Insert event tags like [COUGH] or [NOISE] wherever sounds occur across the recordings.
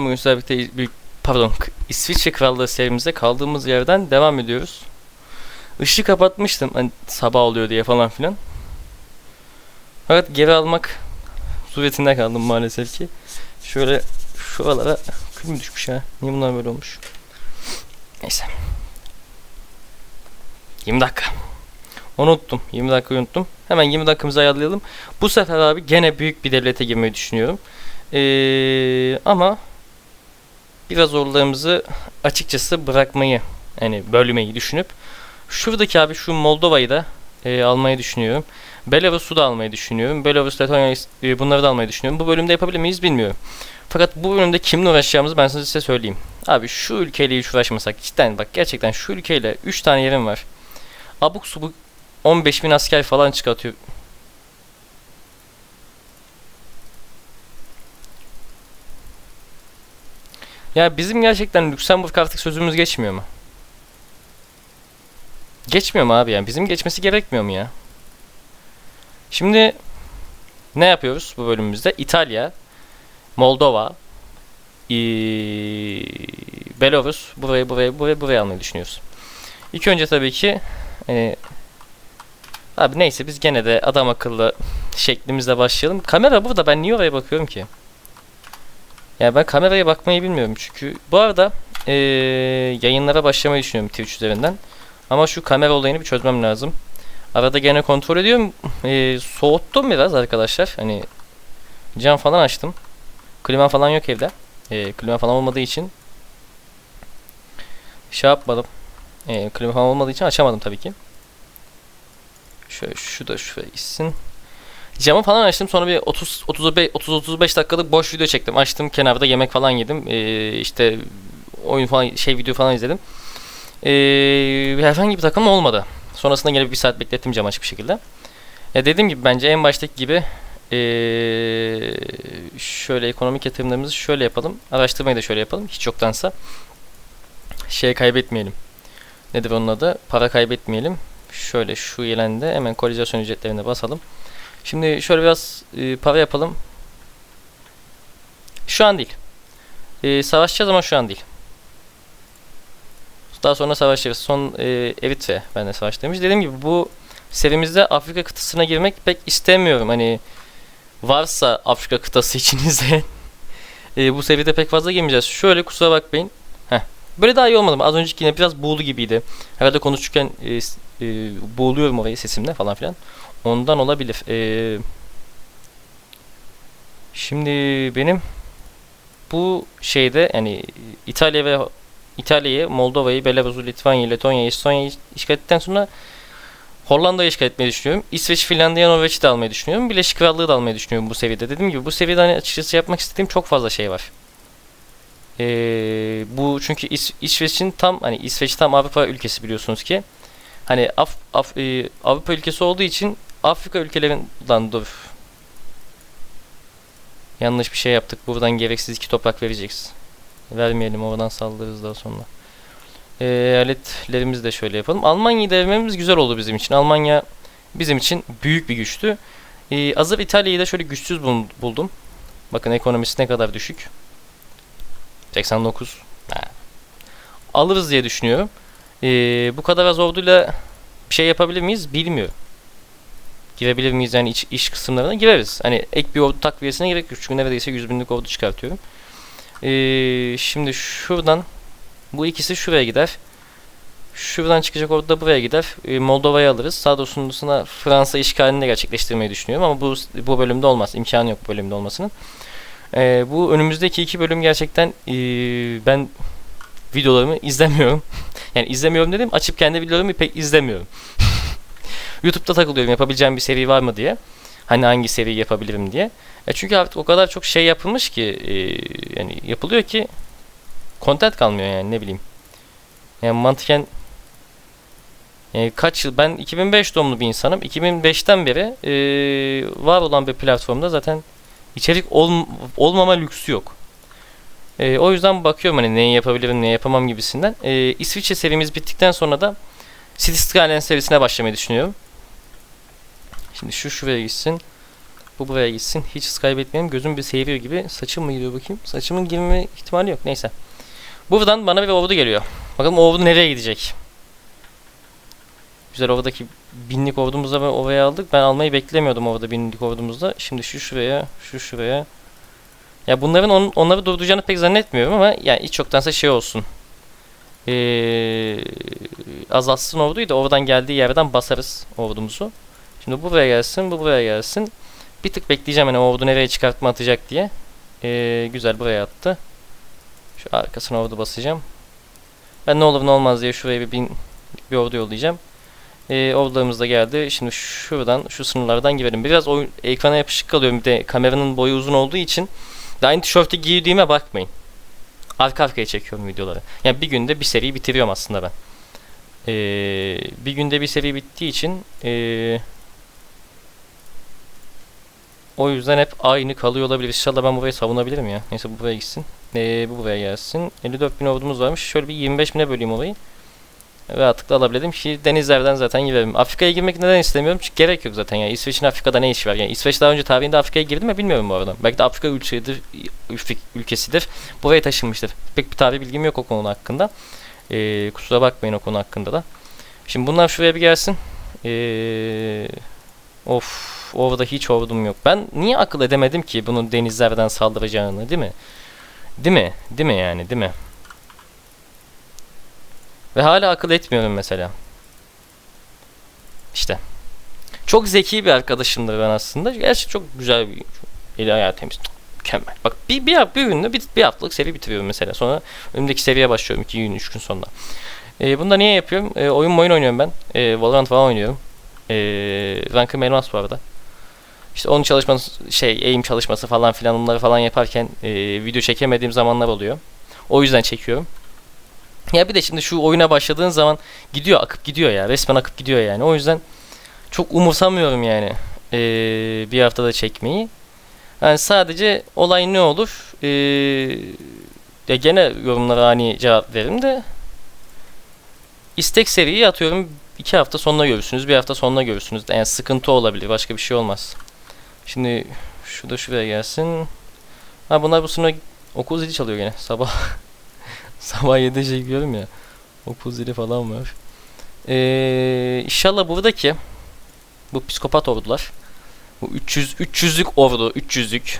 Bugün sizlerle birlikte büyük, pardon İsviçre Krallığı serimize kaldığımız yerden devam ediyoruz. Işığı kapatmıştım hani sabah oluyor diye falan filan. Fakat geri almak suretinde kaldım maalesef ki. Şöyle şuralara kül mü düşmüş ha? Niye bunlar böyle olmuş? Neyse. 20 dakika. Unuttum. 20 dakika unuttum. Hemen 20 dakikamızı ayarlayalım. Bu sefer abi gene büyük bir devlete girmeyi düşünüyorum. Ee, ama biraz zorlarımızı açıkçası bırakmayı yani bölmeyi düşünüp şuradaki abi şu Moldova'yı da e, almayı düşünüyorum. Belarus'u da almayı düşünüyorum. Belarus, Letonya e, bunları da almayı düşünüyorum. Bu bölümde yapabilir miyiz bilmiyorum. Fakat bu bölümde kimle uğraşacağımızı ben size söyleyeyim. Abi şu ülkeyle hiç uğraşmasak cidden bak gerçekten şu ülkeyle 3 tane yerim var. Abuk subuk 15 bin asker falan çıkartıyor. Ya bizim gerçekten Lüksemburg artık sözümüz geçmiyor mu? Geçmiyor mu abi yani? Bizim geçmesi gerekmiyor mu ya? Şimdi ne yapıyoruz bu bölümümüzde? İtalya, Moldova, ee, Belarus, burayı buraya buraya buraya almayı düşünüyoruz. İlk önce tabii ki e, abi neyse biz gene de adam akıllı şeklimizle başlayalım. Kamera burada ben niye oraya bakıyorum ki? Yani ben kameraya bakmayı bilmiyorum çünkü bu arada ee, yayınlara başlamayı düşünüyorum Twitch üzerinden. Ama şu kamera olayını bir çözmem lazım. Arada gene kontrol ediyorum. Ee, soğuttum biraz arkadaşlar. Hani cam falan açtım. Klima falan yok evde. Ee, klima falan olmadığı için şey yapmadım. Ee, klima falan olmadığı için açamadım tabii ki. Şöyle şu da şuraya gitsin. Camı falan açtım sonra bir 30 35 30 35 dakikalık boş video çektim. Açtım kenarda yemek falan yedim. Ee, işte oyun falan şey video falan izledim. Ee, herhangi bir takım olmadı. Sonrasında gelip bir saat beklettim cam açık bir şekilde. Ya dediğim gibi bence en baştaki gibi ee, şöyle ekonomik yatırımlarımızı şöyle yapalım. Araştırmayı da şöyle yapalım. Hiç yoktansa şey kaybetmeyelim. Nedir onun adı? Para kaybetmeyelim. Şöyle şu yelende hemen kolizasyon ücretlerine basalım. Şimdi şöyle biraz e, para yapalım. Şu an değil. E, savaşacağız ama şu an değil. Daha sonra savaşacağız. Son e, Eritre ben de savaştırmış. Dediğim gibi bu serimizde Afrika kıtasına girmek pek istemiyorum. Hani varsa Afrika kıtası [LAUGHS] için izleyen e, bu seride pek fazla girmeyeceğiz. Şöyle kusura bakmayın. Heh. Böyle daha iyi olmadı mı? Az önceki yine biraz buğulu gibiydi. Herhalde konuşurken e, e, boğuluyorum orayı sesimle falan filan. Ondan olabilir. Ee, şimdi benim bu şeyde yani İtalya ve İtalya'yı, Moldova'yı, Belarus'u, Litvanya'yı, Letonya'yı, Estonya'yı işgal ettikten sonra Hollanda'yı işgal etmeyi düşünüyorum. İsveç, Finlandiya, Norveç'i de almayı düşünüyorum. Birleşik Krallığı da almayı düşünüyorum bu seviyede. Dediğim gibi bu seviyede hani açıkçası yapmak istediğim çok fazla şey var. Ee, bu çünkü İs İsveç'in tam hani İsveç tam Avrupa ülkesi biliyorsunuz ki. Hani Af, Af, e, Avrupa ülkesi olduğu için Afrika ülkelerinden dur. Yanlış bir şey yaptık. Buradan gereksiz iki toprak vereceğiz. Vermeyelim oradan saldırırız daha sonra. E, eyaletlerimizi de şöyle yapalım. Almanya'yı devirmemiz güzel oldu bizim için. Almanya bizim için büyük bir güçtü. E, hazır İtalya'yı da şöyle güçsüz bul- buldum. Bakın ekonomisi ne kadar düşük. 89. Ha. Alırız diye düşünüyorum. E, bu kadar az orduyla bir şey yapabilir miyiz bilmiyorum girebilir miyiz yani iç, iş kısımlarına gireriz. Hani ek bir ordu takviyesine gerek yok. Çünkü neredeyse 100 binlik ordu çıkartıyorum. Ee, şimdi şuradan bu ikisi şuraya gider. Şuradan çıkacak ordu da buraya gider. Ee, Moldova'yı alırız. Sağ doğusunda Fransa işgalini gerçekleştirmeyi düşünüyorum ama bu bu bölümde olmaz. İmkanı yok bu bölümde olmasının. Ee, bu önümüzdeki iki bölüm gerçekten ee, ben videolarımı izlemiyorum. [LAUGHS] yani izlemiyorum dedim açıp kendi videolarımı pek izlemiyorum. [LAUGHS] YouTube'da takılıyorum yapabileceğim bir seri var mı diye. Hani hangi seri yapabilirim diye. E çünkü artık o kadar çok şey yapılmış ki e, yani yapılıyor ki content kalmıyor yani ne bileyim. Yani mantıken yani kaç yıl ben 2005 doğumlu bir insanım. 2005'ten beri e, var olan bir platformda zaten içerik ol, olmama lüksü yok. E, o yüzden bakıyorum hani neyi yapabilirim, ne yapamam gibisinden. E, İsviçre serimiz bittikten sonra da City Skylines serisine başlamayı düşünüyorum. Şimdi şu şuraya gitsin. Bu buraya gitsin. Hiç hız kaybetmeyelim. Gözüm bir seyiriyor gibi. Saçım mı giriyor bakayım. Saçımın girme ihtimali yok. Neyse. Buradan bana bir ordu geliyor. Bakalım ordu nereye gidecek? Güzel oradaki binlik ordumuzla ben oraya aldık. Ben almayı beklemiyordum orada binlik ordumuzda. Şimdi şu şuraya, şu şuraya. Ya bunların on, onları durduracağını pek zannetmiyorum ama yani hiç yoktansa şey olsun. Ee, azaltsın orduyu da oradan geldiği yerden basarız ordumuzu. Şimdi bu buraya gelsin, bu buraya gelsin. Bir tık bekleyeceğim hani ordu nereye çıkartma atacak diye. Ee, güzel buraya attı. Şu arkasına ordu basacağım. Ben ne olur ne olmaz diye şuraya bir bin bir ordu yollayacağım. Ee, ordularımız da geldi. Şimdi şuradan şu sınırlardan girelim. Biraz oyun, ekrana yapışık kalıyorum. Bir de kameranın boyu uzun olduğu için. Daha aynı tişörtü giydiğime bakmayın. Arka arkaya çekiyorum videoları. Yani bir günde bir seriyi bitiriyorum aslında ben. Ee, bir günde bir seri bittiği için ee, o yüzden hep aynı kalıyor olabilir. İnşallah ben burayı savunabilirim ya. Neyse bu buraya gitsin. Ee, bu buraya gelsin. 54 bin ordumuz varmış. Şöyle bir 25 bine böleyim orayı. Rahatlıkla alabildim ki denizlerden zaten girelim. Afrika'ya girmek neden istemiyorum? Çünkü gerek yok zaten ya. İsveç'in Afrika'da ne işi var? Yani İsveç daha önce tarihinde Afrika'ya girdi mi bilmiyorum bu arada. Belki de Afrika ülkesidir, ülkesidir. Buraya taşınmıştır. Pek bir tarih bilgim yok o konu hakkında. Ee, kusura bakmayın o konu hakkında da. Şimdi bunlar şuraya bir gelsin. Ee, of orada hiç ordum yok. Ben niye akıl edemedim ki bunun denizlerden saldıracağını değil mi? Değil mi? Değil mi yani değil mi? Ve hala akıl etmiyorum mesela. İşte. Çok zeki bir arkadaşımdır ben aslında. Gerçi çok güzel bir eli ayağı temiz. Mükemmel. Bak bir, bir, bir günde bir, bir haftalık seri bitiriyorum mesela. Sonra önümdeki seriye başlıyorum 2 gün 3 gün sonra. Ee, bunu da niye yapıyorum? Ee, oyun oyun oynuyorum ben. Ee, Valorant falan oynuyorum. Ee, rankım elmas bu arada. İşte onun çalışması şey aim çalışması falan filan onları falan yaparken e, video çekemediğim zamanlar oluyor. O yüzden çekiyorum. Ya bir de şimdi şu oyuna başladığın zaman gidiyor akıp gidiyor ya resmen akıp gidiyor yani. O yüzden çok umursamıyorum yani ee, bir haftada çekmeyi. Yani sadece olay ne olur? Ee, ya gene yorumlara ani cevap veririm de istek seriyi atıyorum iki hafta sonra görürsünüz bir hafta sonra görürsünüz. Yani sıkıntı olabilir başka bir şey olmaz. Şimdi şu da şuraya gelsin. Ha bunlar bu sınıfa okul zili çalıyor gene sabah. [LAUGHS] sabah 7'de çekiyorum ya. Okul zili falan var. Ee, inşallah buradaki bu psikopat ordular bu 300 300'lük ordu 300'lük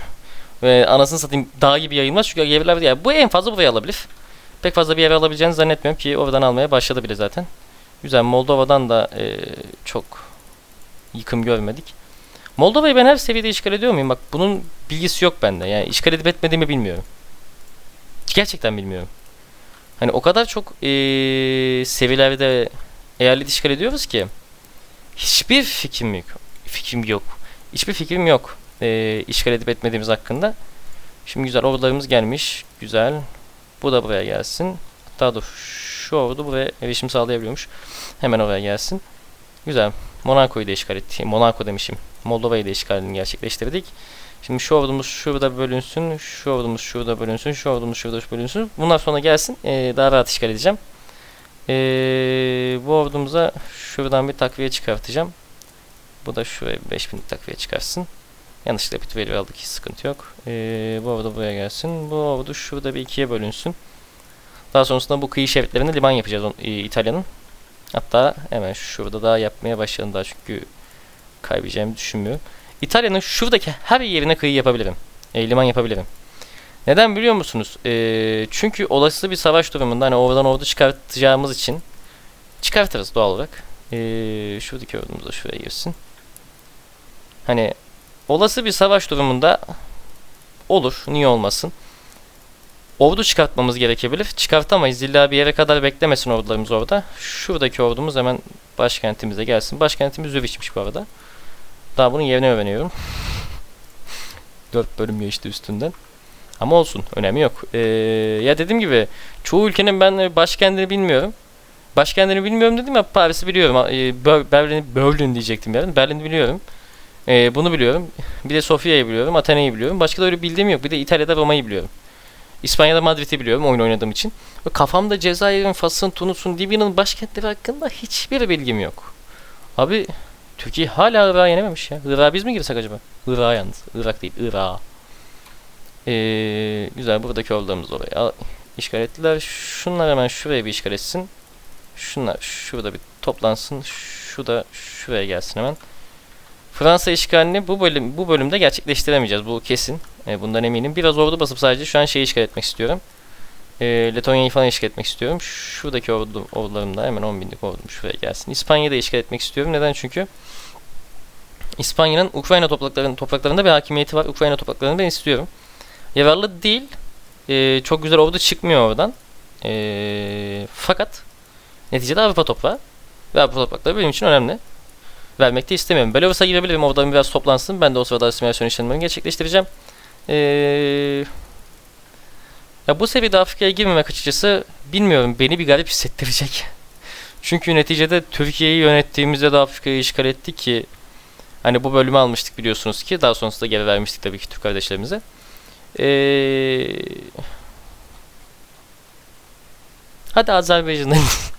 ve anasını satayım dağ gibi yayılmaz çünkü yerler ya bu en fazla buraya alabilir. Pek fazla bir yer alabileceğini zannetmiyorum ki oradan almaya başladı bile zaten. Güzel Moldova'dan da e, çok yıkım görmedik. Moldova'yı ben her seviyede işgal ediyor muyum? Bak bunun bilgisi yok bende. Yani işgal edip etmediğimi bilmiyorum. Gerçekten bilmiyorum. Hani o kadar çok ee, seviyelerde eyalet işgal ediyoruz ki hiçbir fikrim yok. Fikrim yok. Hiçbir fikrim yok. E, işgal edip etmediğimiz hakkında. Şimdi güzel ordularımız gelmiş. Güzel. Bu da buraya gelsin. Hatta dur. Şu ordu buraya erişim sağlayabiliyormuş. Hemen oraya gelsin. Güzel. Monaco'yu da işgal ettik. Monaco demişim. Moldova'yı da işgalini gerçekleştirdik. Şimdi şu ordumuz şurada bölünsün, şu ordumuz şurada bölünsün, şu ordumuz şurada bölünsün. Bunlar sonra gelsin. Ee, daha rahat işgal edeceğim. Ee, bu ordumuza şuradan bir takviye çıkartacağım. Bu da şuraya 5000 takviye çıkarsın. Yanlışlıkla bir value aldık hiç sıkıntı yok. Ee, bu ordu buraya gelsin. Bu ordu şurada bir ikiye bölünsün. Daha sonrasında bu kıyı şeritlerinde liman yapacağız e, İtalya'nın. Hatta hemen şurada daha yapmaya başladım daha çünkü kaybedeceğimi düşünmüyorum. İtalya'nın şuradaki her yerine kıyı yapabilirim. E, liman yapabilirim. Neden biliyor musunuz? E, çünkü olası bir savaş durumunda hani oradan ordu çıkartacağımız için çıkartırız doğal olarak. E, şuradaki ordumuz da şuraya girsin. Hani olası bir savaş durumunda olur. Niye olmasın? Ordu çıkartmamız gerekebilir. Çıkartamayız. İlla bir yere kadar beklemesin ordularımız orada. Şuradaki ordumuz hemen başkentimize gelsin. Başkentimiz Zürich'miş bu arada. Daha bunun yerini öğreniyorum. 4 [LAUGHS] bölüm geçti üstünden. Ama olsun. Önemi yok. Ee, ya dediğim gibi çoğu ülkenin ben başkentini bilmiyorum. Başkentini bilmiyorum dedim ya Paris'i biliyorum. Ee, Berlin, Berlin diyecektim yani. Berlin'i biliyorum. Ee, bunu biliyorum. Bir de Sofya'yı biliyorum. Atina'yı biliyorum. Başka da öyle bildiğim yok. Bir de İtalya'da Roma'yı biliyorum. İspanya'da Madrid'i biliyorum oyun oynadığım için. Ve kafamda Cezayir'in, Fas'ın, Tunus'un, Libya'nın başkentleri hakkında hiçbir bilgim yok. Abi Türkiye hala Irak'ı yenememiş ya. Irak'a biz mi girsek acaba? Irak'a yalnız. Irak değil, Irak'a. Ee, güzel buradaki ordularımız oraya al- işgal ettiler. Şunlar hemen şuraya bir işgal etsin. Şunlar şurada bir toplansın. Şu da şuraya gelsin hemen. Fransa işgalini bu bölüm bu bölümde gerçekleştiremeyeceğiz. Bu kesin. E, bundan eminim. Biraz ordu basıp sadece şu an şeyi işgal etmek istiyorum. E, Letonya'yı falan işgal etmek istiyorum. Şuradaki ordu, ordularım da hemen 10 binlik ordum şuraya gelsin. İspanya'yı da işgal etmek istiyorum. Neden? Çünkü İspanya'nın Ukrayna topraklarının topraklarında bir hakimiyeti var. Ukrayna topraklarını ben istiyorum. Yararlı değil. E, çok güzel ordu çıkmıyor oradan. E, fakat neticede Avrupa toprağı. Ve Avrupa toprakları benim için önemli. Vermek de istemiyorum. Belarus'a girebilirim. Oradan biraz toplansın. Ben de o sırada asimilasyon işlemlerimi gerçekleştireceğim. Ee, ya bu seviyede Afrika'ya girmemek açıkçası bilmiyorum. Beni bir garip hissettirecek. [LAUGHS] Çünkü neticede Türkiye'yi yönettiğimizde de Afrika'yı işgal ettik ki hani bu bölümü almıştık biliyorsunuz ki daha sonrasında geri vermiştik tabii ki Türk kardeşlerimize. Ee, hadi Azerbaycan'dan [LAUGHS]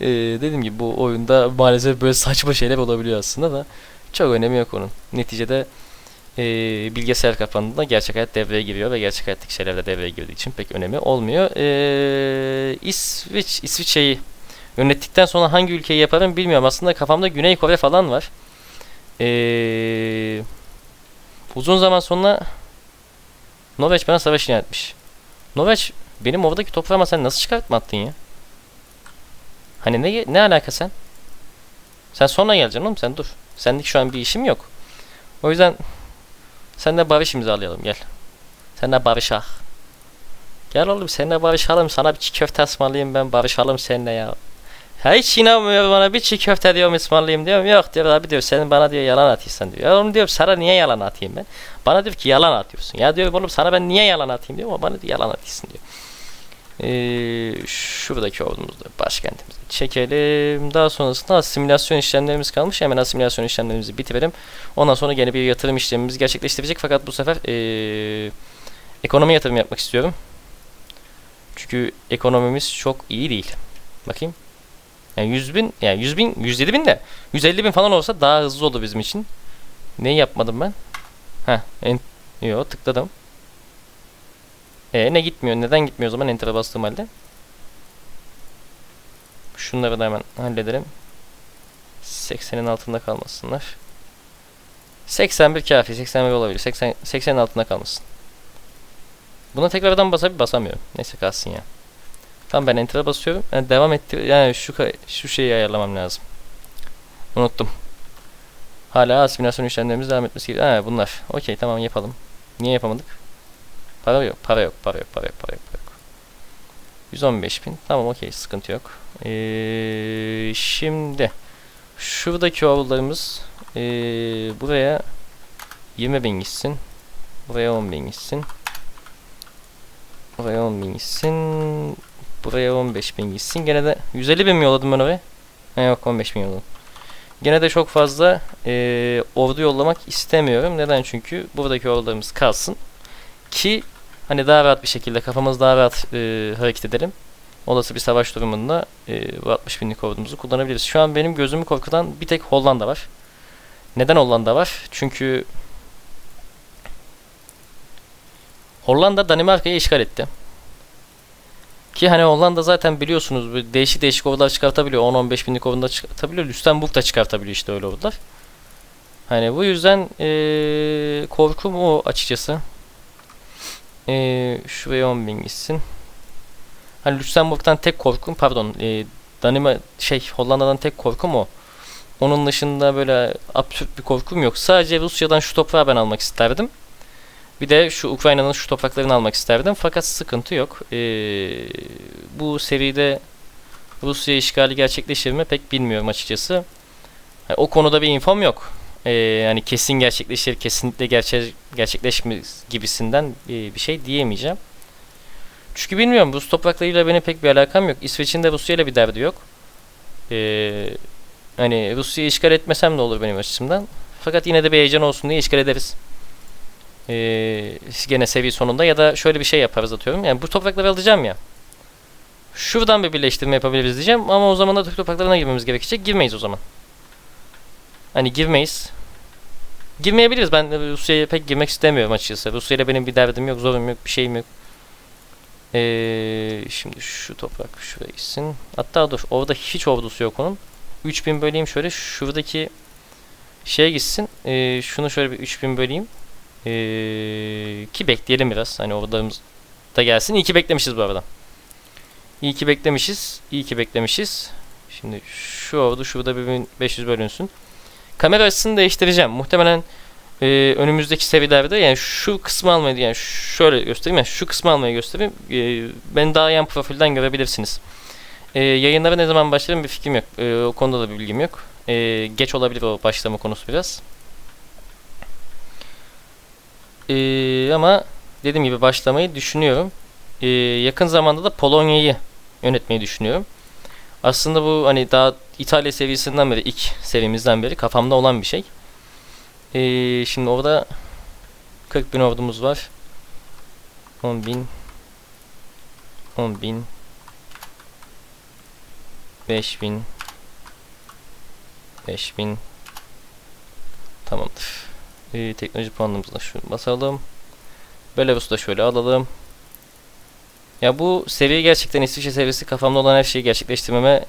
Ee, dediğim gibi bu oyunda maalesef böyle saçma şeyler olabiliyor aslında da çok önemi yok onun. Neticede e, bilgisayar kapandığında gerçek hayat devreye giriyor ve gerçek hayattaki şeyler de devreye girdiği için pek önemi olmuyor. Ee, İsviç, İsviçre'yi yönettikten sonra hangi ülkeyi yaparım bilmiyorum. Aslında kafamda Güney Kore falan var. Ee, uzun zaman sonra Norveç bana savaş ilan etmiş. Norveç benim oradaki toprağıma sen nasıl çıkartma attın ya? Hani ne ne alaka sen? Sen sonra geleceksin oğlum sen dur. Senlik şu an bir işim yok. O yüzden seninle barış imzalayalım gel. Seninle barışak. Gel oğlum seninle barışalım. Sana bir çiğ köfte ısmarlayayım ben barışalım seninle ya. Hiç inanmıyor bana bir çiğ köfte diyorum ısmarlayayım diyorum. Yok diyor abi diyor senin bana diyor yalan atıyorsun diyor. Ya oğlum diyorum sana niye yalan atayım ben? Bana diyor ki yalan atıyorsun. Ya diyor oğlum sana ben niye yalan atayım diyor ama bana diyor yalan atıyorsun diyor. Ee, şuradaki ordumuzda başkentimizi çekelim. Daha sonrasında asimilasyon işlemlerimiz kalmış. Hemen asimilasyon işlemlerimizi bitirelim. Ondan sonra yine bir yatırım işlemimiz gerçekleştirecek. Fakat bu sefer ee, ekonomi yatırım yapmak istiyorum. Çünkü ekonomimiz çok iyi değil. Bakayım. Yani 100 bin, yani 100 bin, 107 bin de 150 bin falan olsa daha hızlı olur bizim için. Neyi yapmadım ben? Heh, en, yo tıkladım. E ne gitmiyor? Neden gitmiyor o zaman enter'a bastığım halde? Şunları da hemen halledelim. 80'in altında kalmasınlar. 81 kafi. 81 olabilir. 80 80'in altında kalmasın. Buna tekrardan basabilir basamıyorum. Neyse kalsın ya. Tamam ben enter'a basıyorum. Yani devam ettir. Yani şu şu şeyi ayarlamam lazım. Unuttum. Hala asimilasyon işlemlerimiz devam etmesi gerekiyor. Ha bunlar. Okey tamam yapalım. Niye yapamadık? Para yok, para yok, para yok, para yok, para yok, para yok. 115 bin. Tamam okey sıkıntı yok. Ee, şimdi şuradaki oğullarımız ee, buraya 20 bin gitsin. Buraya 10 bin gitsin. Buraya 10 bin gitsin. Buraya 15 bin gitsin. Gene de 150 bin mi yolladım ben oraya? Ha, yok 15 bin yolladım. Gene de çok fazla ee, ordu yollamak istemiyorum. Neden? Çünkü buradaki ordularımız kalsın. Ki hani daha rahat bir şekilde kafamız daha rahat e, hareket edelim. Olası bir savaş durumunda e, bu 60 binlik ordumuzu kullanabiliriz. Şu an benim gözümü korkutan bir tek Hollanda var. Neden Hollanda var? Çünkü Hollanda Danimarka'yı işgal etti. Ki hani Hollanda zaten biliyorsunuz değişik değişik ordular çıkartabiliyor. 10-15 binlik ordular çıkartabiliyor. Lüstenburg da çıkartabiliyor işte öyle ordular. Hani bu yüzden e, korkum o açıkçası. Ee, şuraya 10 bin gitsin. Hani Lüksemburg'dan tek korkum pardon e, Danima şey Hollanda'dan tek korkum o. Onun dışında böyle absürt bir korkum yok. Sadece Rusya'dan şu toprağı ben almak isterdim. Bir de şu Ukrayna'nın şu topraklarını almak isterdim. Fakat sıkıntı yok. Ee, bu seride Rusya işgali gerçekleşir mi pek bilmiyorum açıkçası. Yani o konuda bir infom yok. Ee, yani kesin gerçekleşir, kesinlikle gerçek gerçekleşmez gibisinden bir, bir şey diyemeyeceğim. Çünkü bilmiyorum Rus topraklarıyla benim pek bir alakam yok. İsveç'in de Rusya ile bir derdi yok. Ee, hani Rusya'yı işgal etmesem de olur benim açımdan. Fakat yine de bir heyecan olsun diye işgal ederiz. Ee, gene seviye sonunda ya da şöyle bir şey yaparız atıyorum. Yani bu toprakları alacağım ya. Şuradan bir birleştirme yapabiliriz diyeceğim ama o zaman da Türk topraklarına girmemiz gerekecek. Girmeyiz o zaman. Hani girmeyiz. Girmeyebiliriz. Ben Rusya'ya pek girmek istemiyorum açıkçası. Rusya'yla benim bir derdim yok, zorum yok, bir şeyim yok. Ee, şimdi şu toprak şuraya gitsin. Hatta dur orada hiç ordusu yok onun. 3000 böleyim şöyle. Şuradaki şeye gitsin. Ee, şunu şöyle bir 3000 böleyim. Ee, ki bekleyelim biraz. Hani ordularımız da gelsin. İyi ki beklemişiz bu arada. İyi ki beklemişiz. İyi ki beklemişiz. Şimdi şu ordu şurada bir 1500 bölünsün. Kamera açısını değiştireceğim. Muhtemelen e, önümüzdeki seviyelerde yani şu kısmı almayı yani şöyle göstereyim yani şu kısmı almayı göstereyim. E, beni daha yan profilden görebilirsiniz. E, yayınlara ne zaman başlarım bir fikrim yok. E, o konuda da bir bilgim yok. E, geç olabilir o başlama konusu biraz. E, ama dediğim gibi başlamayı düşünüyorum. E, yakın zamanda da Polonya'yı yönetmeyi düşünüyorum. Aslında bu hani daha İtalya seviyesinden beri ilk seviyemizden beri kafamda olan bir şey. Ee, şimdi orada 40 bin ordumuz var. 10 bin 10 bin 5 bin 5 bin Tamamdır. Ee, teknoloji puanımızı da basalım. Belarus'u da şöyle alalım. Ya bu seviye gerçekten İsviçre seviyesi kafamda olan her şeyi gerçekleştirmeme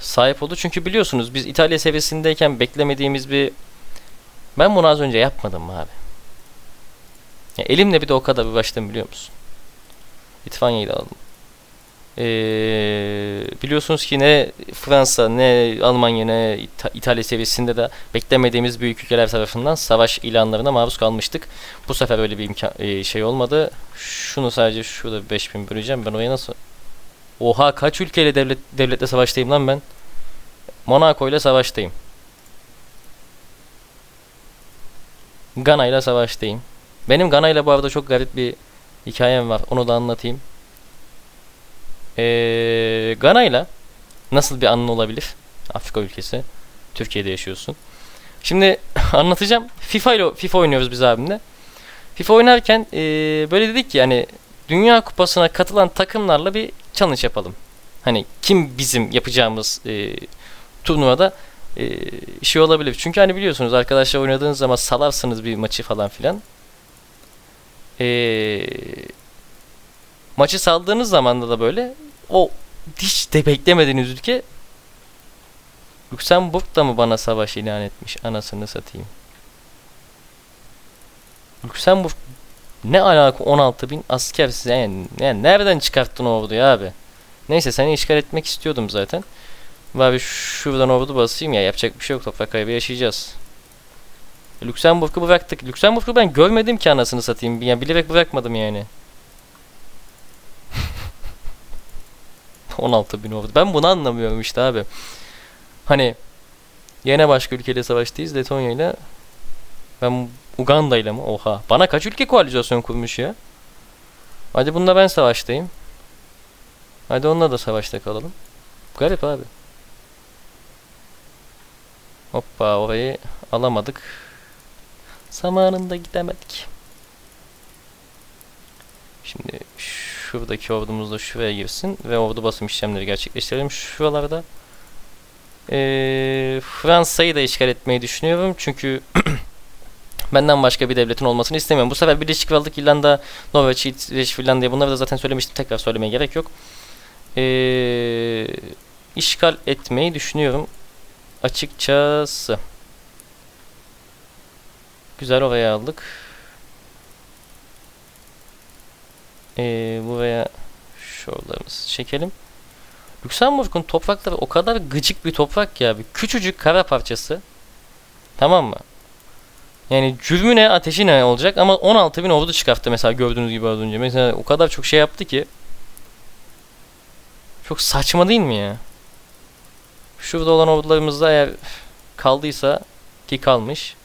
sahip oldu. Çünkü biliyorsunuz biz İtalya seviyesindeyken beklemediğimiz bir... Ben bunu az önce yapmadım mı abi? Ya elimle bir de o kadar uğraştım biliyor musun? İtfaiye'yi de aldım. Ee, biliyorsunuz ki ne Fransa ne Almanya ne İta- İtalya seviyesinde de beklemediğimiz büyük ülkeler tarafından savaş ilanlarına maruz kalmıştık. Bu sefer öyle bir imkan e, şey olmadı. Şunu sadece şurada 5000 böleceğim. Ben oraya nasıl Oha kaç ülkeyle devlet devletle savaştayım lan ben? Monaco ile savaştayım. Gana ile savaştayım. Benim Gana ile bu arada çok garip bir hikayem var. Onu da anlatayım. Ee, Gana ile nasıl bir anın olabilir? Afrika ülkesi. Türkiye'de yaşıyorsun. Şimdi [LAUGHS] anlatacağım. FIFA ile FIFA oynuyoruz biz abimle. FIFA oynarken ee, böyle dedik ki hani Dünya Kupası'na katılan takımlarla bir challenge yapalım. Hani kim bizim yapacağımız e, turnuvada e, şey olabilir. Çünkü hani biliyorsunuz arkadaşlar oynadığınız zaman salarsınız bir maçı falan filan. E, maçı saldığınız zaman da böyle o hiç de beklemediğiniz ülke Lüksemburg da mı bana savaş ilan etmiş anasını satayım. Lüksemburg ne alaka 16 bin asker size yani, yani nereden çıkarttın o orduyu abi? Neyse seni işgal etmek istiyordum zaten. Abi şuradan ordu basayım ya yapacak bir şey yok toprak kaybı yaşayacağız. Lüksemburg'u bıraktık. Lüksemburg'u ben görmedim ki anasını satayım. Yani bilerek bırakmadım yani. 16 bin ordu. Ben bunu anlamıyorum işte abi. Hani yine başka ülkeyle savaştayız Letonya ile. Ben Uganda ile mi? Oha. Bana kaç ülke koalisyon kurmuş ya? Hadi bununla ben savaştayım. Hadi onunla da savaşta kalalım. Garip abi. Hoppa orayı alamadık. Zamanında gidemedik. Şimdi şuradaki ordumuz da şuraya girsin ve ordu basım işlemleri gerçekleştirelim. Şuralarda ee, Fransa'yı da işgal etmeyi düşünüyorum. Çünkü [CLEARS THROAT] benden başka bir devletin olmasını istemiyorum. Bu sefer Birleşik Krallık, İrlanda, Norveç, İsveç, Finlandiya bunları da zaten söylemiştim. Tekrar söylemeye gerek yok. Ee, işgal etmeyi düşünüyorum. Açıkçası. Güzel oraya aldık. Ee, buraya şuralarımızı çekelim. Lüksemburg'un toprakları o kadar gıcık bir toprak ya. Bir küçücük kara parçası. Tamam mı? Yani cürmü ne ateşi ne olacak ama 16 bin ordu çıkarttı mesela gördüğünüz gibi az önce. Mesela o kadar çok şey yaptı ki. Çok saçma değil mi ya? Şurada olan ordularımız da eğer kaldıysa ki kalmış.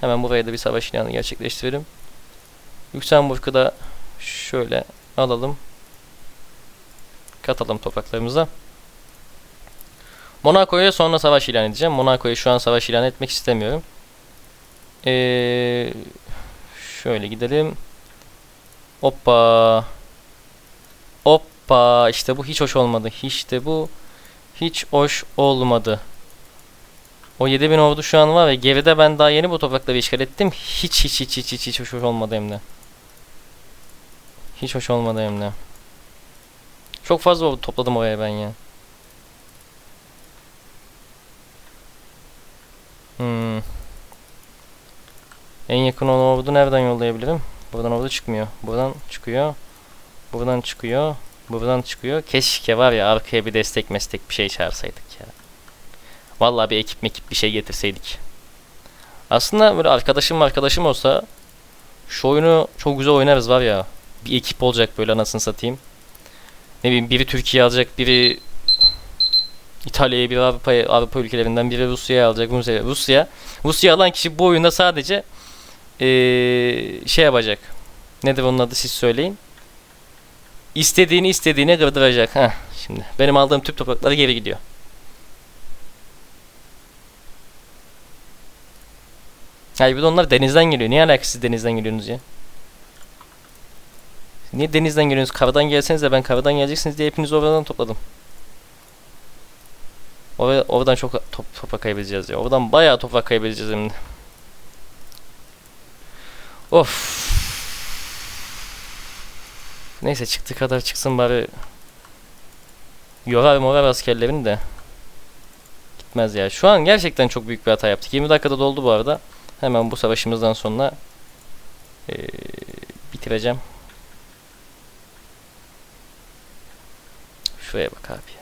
Hemen buraya da bir savaş ilanı gerçekleştirelim. Lüksemburg'u da şöyle alalım. Katalım topraklarımıza. Monaco'ya sonra savaş ilan edeceğim. Monaco'ya şu an savaş ilan etmek istemiyorum. Ee, şöyle gidelim. Hoppa. Hoppa. İşte bu hiç hoş olmadı. İşte bu hiç hoş olmadı. O 7000 ordu şu an var ve geride ben daha yeni bu toprakları işgal ettim. Hiç hiç hiç hiç hiç, hiç hoş olmadı hem de. Hiç hoş olmadı hem de. Çok fazla topladım oraya ben ya. Hmm. En yakın olan ordu nereden yollayabilirim? Buradan ordu çıkmıyor. Buradan çıkıyor. Buradan çıkıyor. Buradan çıkıyor. Keşke var ya arkaya bir destek meslek bir şey çağırsaydık ya. Vallahi bir ekip mekip bir şey getirseydik. Aslında böyle arkadaşım arkadaşım olsa şu oyunu çok güzel oynarız var ya. Bir ekip olacak böyle anasını satayım. Ne bileyim biri Türkiye alacak, biri İtalya'ya, biri Avrupa, Avrupa ülkelerinden, biri Rusya'ya alacak. Rusya, Rusya. Rusya alan kişi bu oyunda sadece eee, şey yapacak. Nedir onun adı siz söyleyin. İstediğini istediğine kırdıracak. Heh, şimdi benim aldığım tüp toprakları geri gidiyor. Hayır bir de onlar denizden geliyor. Niye alakası siz denizden geliyorsunuz ya? Niye denizden geliyorsunuz? Karadan gelseniz de ben karadan geleceksiniz diye hepinizi oradan topladım. Oraya, oradan çok top, toprak kaybedeceğiz ya. Oradan bayağı toprak kaybedeceğiz hem de. Of. Neyse çıktı kadar çıksın bari. Yorar morar askerlerini de. Gitmez ya. Şu an gerçekten çok büyük bir hata yaptık. 20 dakikada doldu bu arada. Hemen bu savaşımızdan sonra eee, bitireceğim. Şuraya bak abi.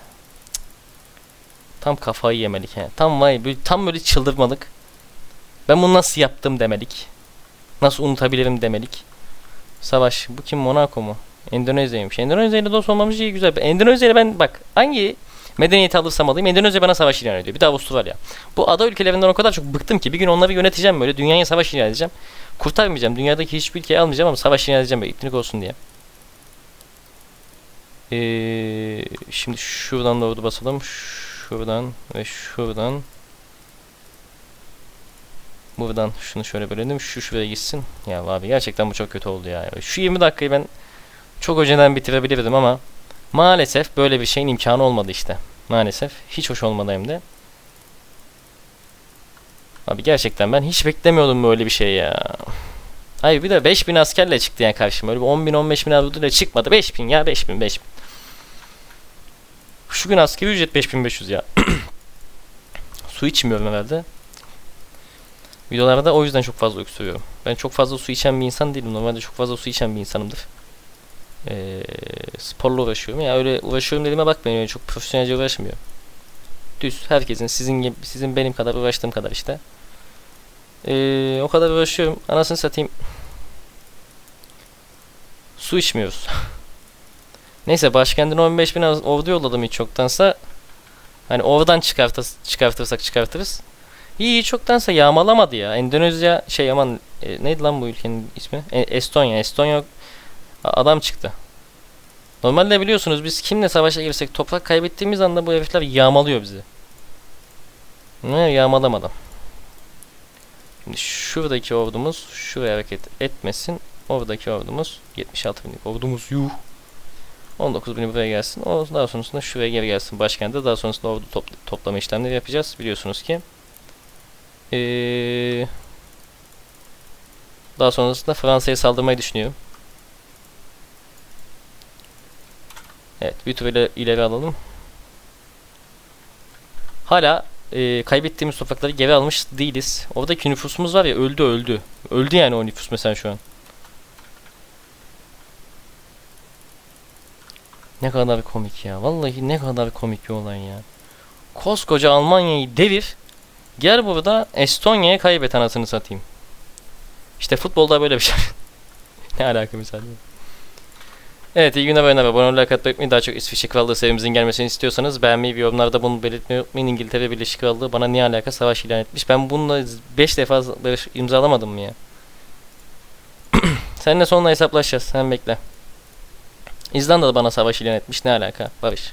Tam kafayı yemelik he. Tam vay böyle, tam böyle çıldırmalık. Ben bunu nasıl yaptım demelik. Nasıl unutabilirim demelik. Savaş. Bu kim Monaco mu? Endonezya'ymış. Endonezya ile dost olmamız iyi güzel. Endonezya ile ben bak hangi medeniyeti alırsam alayım Endonezya bana savaş ilan ediyor. Bir de Avustralya. Bu ada ülkelerinden o kadar çok bıktım ki bir gün onları yöneteceğim böyle. Dünyaya savaş ilan edeceğim. Kurtarmayacağım. Dünyadaki hiçbir ülkeyi almayacağım ama savaş ilan edeceğim böyle iplik olsun diye. Ee, şimdi şuradan doğru basalım. Şuradan ve şuradan. Buradan şunu şöyle bölelim. Şu şuraya gitsin. Ya abi gerçekten bu çok kötü oldu ya. Şu 20 dakikayı ben çok önceden bitirebilirdim ama maalesef böyle bir şeyin imkanı olmadı işte. Maalesef. Hiç hoş olmadı hem de. Abi gerçekten ben hiç beklemiyordum böyle bir şey ya. Hayır bir de 5000 askerle çıktı yani karşıma. Öyle bir 10 bin 15 bin avroduyla çıkmadı. 5000 ya 5000 5000. Şu gün askeri ücret 5500 ya. [CLEARS THROAT] su içmiyorum herhalde. Videolarda o yüzden çok fazla öksürüyorum. Ben çok fazla su içen bir insan değilim. Normalde çok fazla su içen bir insanımdır. Ee, sporla uğraşıyorum. Ya öyle uğraşıyorum dediğime bakmayın. Öyle çok profesyonelce uğraşmıyorum. Düz. Herkesin sizin gibi, sizin benim kadar uğraştığım kadar işte. Ee, o kadar uğraşıyorum. Anasını satayım. Su içmiyoruz. [LAUGHS] Neyse başkentine 15 bin ordu yolladım hiç çoktansa. Hani oradan çıkartırız, çıkartırsak çıkartırız. İyi çoktansa yağmalamadı ya. Endonezya şey aman e, neydi lan bu ülkenin ismi? E, Estonya. Estonya adam çıktı. Normalde biliyorsunuz biz kimle savaşa girsek toprak kaybettiğimiz anda bu herifler yağmalıyor bizi. Ne yağmalamadı. Şimdi şuradaki ordumuz şuraya hareket etmesin. Oradaki ordumuz 76 binlik ordumuz yuh. 19 bini buraya gelsin. O daha sonrasında şuraya geri gelsin başkente. Daha sonrasında ordu topl- toplama işlemleri yapacağız. Biliyorsunuz ki. Ee, daha sonrasında Fransa'ya saldırmayı düşünüyorum. Evet, bir tur ile ileri alalım. Hala e, kaybettiğimiz toprakları geri almış değiliz. Oradaki nüfusumuz var ya öldü öldü. Öldü yani o nüfus mesela şu an. Ne kadar komik ya. Vallahi ne kadar komik bir olay ya. Koskoca Almanya'yı devir. Gel burada Estonya'ya kaybet anasını satayım. İşte futbolda böyle bir şey. [LAUGHS] ne alaka misal. Evet iyi günler bayanlar. Abone olmayı, like atmayı, daha çok İsviçre Krallığı serimizin gelmesini istiyorsanız beğenmeyi ve yorumlarda bunu belirtmeyi unutmayın. İngiltere Birleşik Krallığı bana niye alaka savaş ilan etmiş. Ben bununla 5 defa imzalamadım mı ya? [CLEARS THROAT] Seninle sonra hesaplaşacağız. Sen bekle. İzlanda da bana savaş ilan etmiş. Ne alaka? Barış.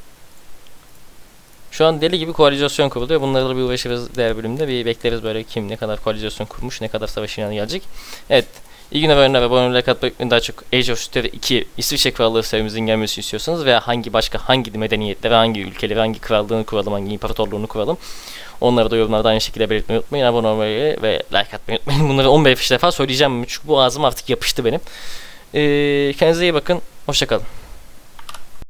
Şu an deli gibi koalizasyon kuruluyor. Bunlarla bir uğraşırız diğer bölümde. Bir bekleriz böyle kim ne kadar koalizasyon kurmuş, ne kadar savaş ilanı gelecek. Evet. İyi günler oyunlar ve olmayı katmayı unutmayın. Daha çok Age of Steam 2 İsviçre Krallığı serimizin gelmesini istiyorsanız veya hangi başka hangi medeniyetlere, hangi ülkeleri, hangi krallığını kuralım, hangi imparatorluğunu kuralım. Onları da yorumlarda aynı şekilde belirtmeyi unutmayın. Abone olmayı ve like atmayı unutmayın. [LAUGHS] Bunları 15 defa söyleyeceğim çünkü bu ağzım artık yapıştı benim. Ee, kendinize iyi bakın. Hoşçakalın.